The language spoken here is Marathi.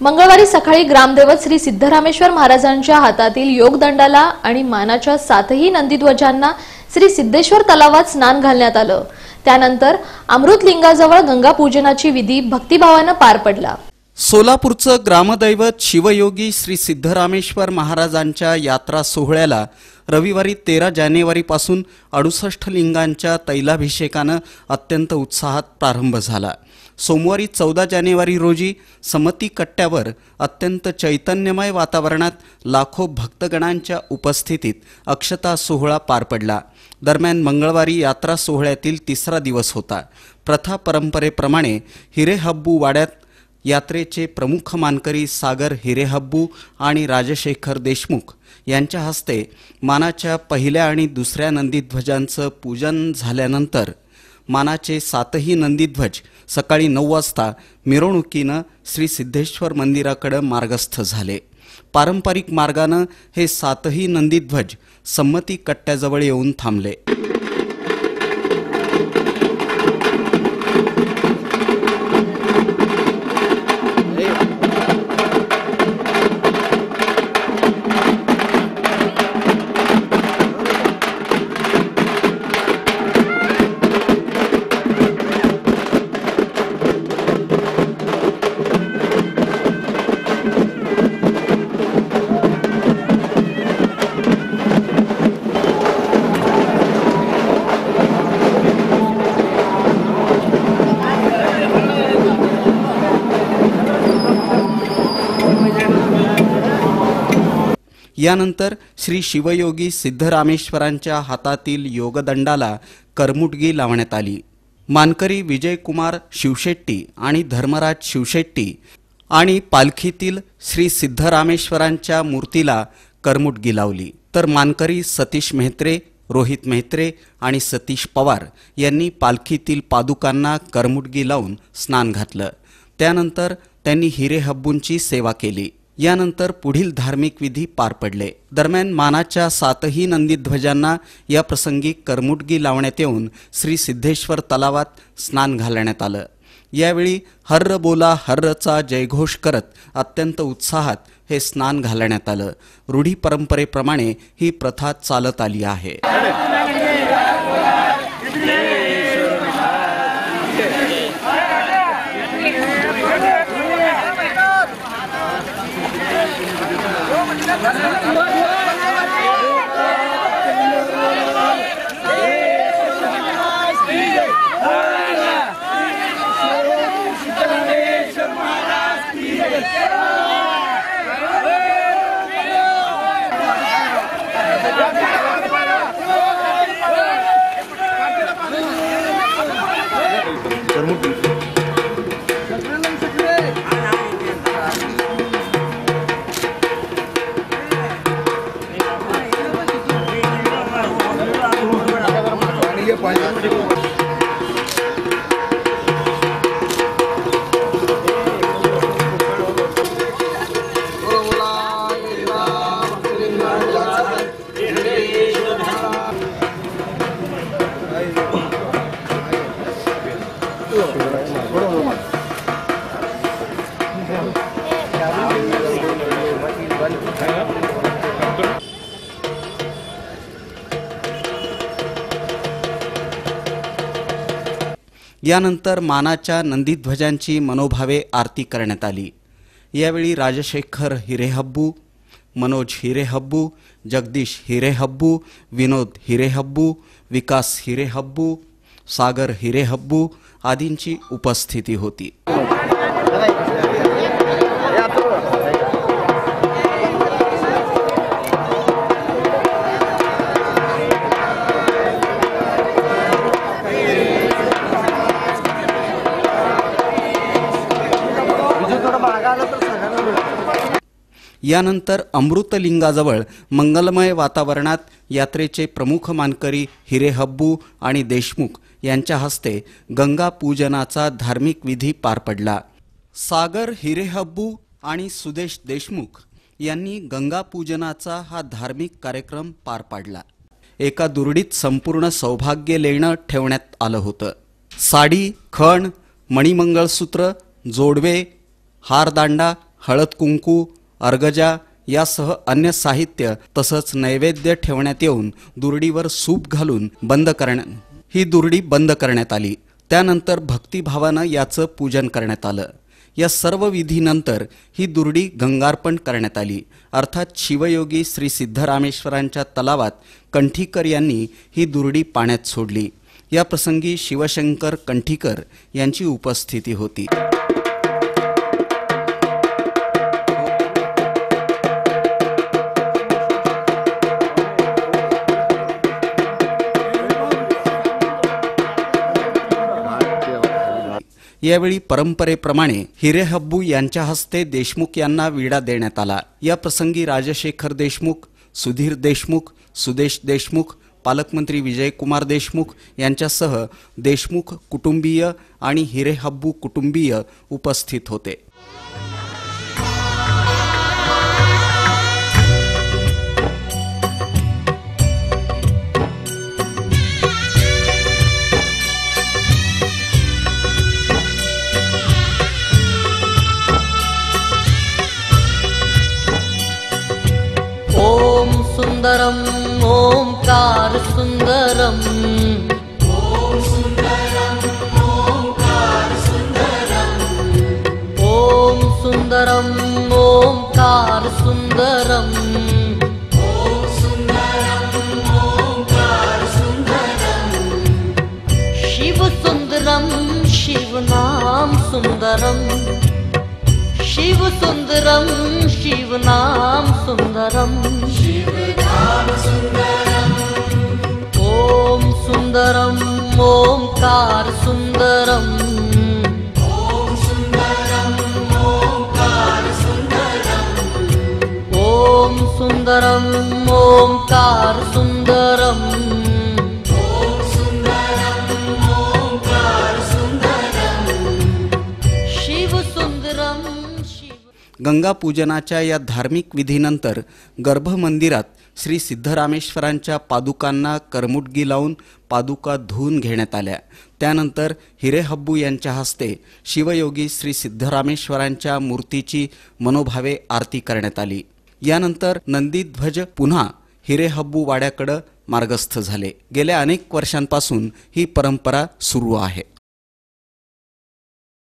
मंगळवारी सकाळी ग्रामदेवत श्री सिद्धरामेश्वर महाराजांच्या हातातील योगदंडाला आणि मानाच्या सातही नंदीध्वजांना श्री सिद्धेश्वर तलावात स्नान घालण्यात आलं. त्यानंतर अमृतलिंगाजवळ गंगा पूजनाची विधी भक्तिभावानं पार पडला. सोलापूरचं ग्रामदैवत शिवयोगी श्री सिद्धरामेश्वर महाराजांच्या यात्रा सोहळ्याला रविवारी तेरा जानेवारीपासून अडुसष्ट लिंगांच्या तैलाभिषेकानं अत्यंत उत्साहात प्रारंभ झाला. सोमवारी चौदा जानेवारी रोजी समती कट्ट्यावर अत्यंत चैतन्यमय वातावरणात लाखो भक्तगणांच्या उपस्थितीत अक्षता सोहळा पार पडला. दरम्यान मंगळवारी यात्रा सोहळ्यातील तिसरा दिवस होता. प्रथा परंपरेप्रमाणे हिरेहब्बू वाड्यात यात्रेचे प्रमुख मानकरी सागर हिरेहब्बू आणि राजशेखर देशमुख यांच्या हस्ते मानाच्या पहिल्या आणि दुसऱ्या नंदीध्वजांचं पूजन झाल्यानंतर मानाचे सातही नंदीध्वज सकाळी नऊ वाजता मिरवणुकीनं श्री सिद्धेश्वर मंदिराकडं मार्गस्थ झाले. पारंपरिक मार्गानं हे सातही नंदीध्वज संमती कट्ट्याजवळ येऊन थांबले. यानंतर श्री शिवयोगी सिद्धरामेश्वरांच्या हातातील योगदंडाला करमुटगी लावण्यात आली. मानकरी विजयकुमार शिवशेट्टी आणि धर्मराज शिवशेट्टी आणि पालखीतील श्री सिद्धरामेश्वरांच्या मूर्तीला करमुटगी लावली. तर मानकरी सतीश मेहत्रे रोहित मेहत्रे आणि सतीश पवार यांनी पालखीतील पादुकांना करमुटगी लावून स्नान घातलं. त्यानंतर त्यांनी हिरे हब्बूंची सेवा केली. यानंतर पुढील धार्मिक विधी पार पडले. दरम्यान मानाच्या सातही नंदीध्वजांना या प्रसंगी करमुटगी लावण्यात येऊन श्री सिद्धेश्वर तलावात स्नान घालण्यात आलं. यावेळी हर्र बोला हर्रचा जयघोष करत अत्यंत उत्साहात हे स्नान घालण्यात आलं. रूढी परंपरेप्रमाणे ही प्रथा चालत आली आहे. mutu Thank you. यानंतर मानाच्या नंदीध्वजांची मनोभावे आरती करण्यात आली. यावेळी राजशेखर हिरेहब्बू मनोज हिरेहब्बू जगदीश हिरेहब्बू विनोद हिरेहब्बू विकास हिरेहब्बू सागर हिरेहब्बू आदींची उपस्थिती होती. यानंतर अमृतलिंगाजवळ मंगलमय वातावरणात यात्रेचे प्रमुख मानकरी हिरेहब्बू आणि देशमुख यांच्या हस्ते गंगा पूजनाचा धार्मिक विधी पार पडला. सागर हिरेहब्बू आणि सुदेश देशमुख यांनी गंगा पूजनाचा हा धार्मिक कार्यक्रम पार पाडला. एका दुर्डीत संपूर्ण सौभाग्य लेणं ठेवण्यात आलं होतं. साडी खण मणिमंगळसूत्र जोडवे हारदांडा हळद कुंकू अर्गजा यासह अन्य साहित्य तसंच नैवेद्य ठेवण्यात येऊन दुर्डीवर सूप घालून बंद करण्या ही दुर्डी बंद करण्यात आली. त्यानंतर भक्तिभावानं याचं पूजन करण्यात आलं. या सर्व विधीनंतर ही दुर्डी गंगार्पण करण्यात आली. अर्थात शिवयोगी श्री सिद्धरामेश्वरांच्या तलावात कंठीकर यांनी ही दुर्डी पाण्यात सोडली. या प्रसंगी शिवशंकर कंठीकर यांची उपस्थिती होती. यावेळी परंपरेप्रमाणे हिरेहब्बू यांच्या हस्ते देशमुख यांना विडा देण्यात आला. या प्रसंगी राजशेखर देशमुख सुधीर देशमुख सुदेश देशमुख पालकमंत्री विजयकुमार देशमुख यांच्यासह देशमुख कुटुंबीय आणि हिरेहब्बू कुटुंबीय उपस्थित होते. सुन्दरम् ओङ्कार सुन्दरम्। ॐ सुन्दरम् ओङ्कार सुन्दरम्। शिवसुन्दरं शिवनाम सुन्दरम्। शिवसुन्दरं शिवनाम सुन्दरम् ॐ सुन्दरम् ओङ्कार सुन्दरम्। ॐ सुन्दरम् ओङ्कार सुन्दरम्। शिवसुन्दरं शिव गंगा पूजनाच्या या धार्मिक विधीनंतर गर्भमंदिरात श्री सिद्धरामेश्वरांच्या पादुकांना करमुटगी लावून पादुका धुवून घेण्यात आल्या. त्यानंतर हिरेहब्बू यांच्या हस्ते शिवयोगी श्री सिद्धरामेश्वरांच्या मूर्तीची मनोभावे आरती करण्यात आली. यानंतर नंदीध्वज पुन्हा हिरेहब्बू वाड्याकडं मार्गस्थ झाले. गेल्या अनेक वर्षांपासून ही परंपरा सुरू आहे.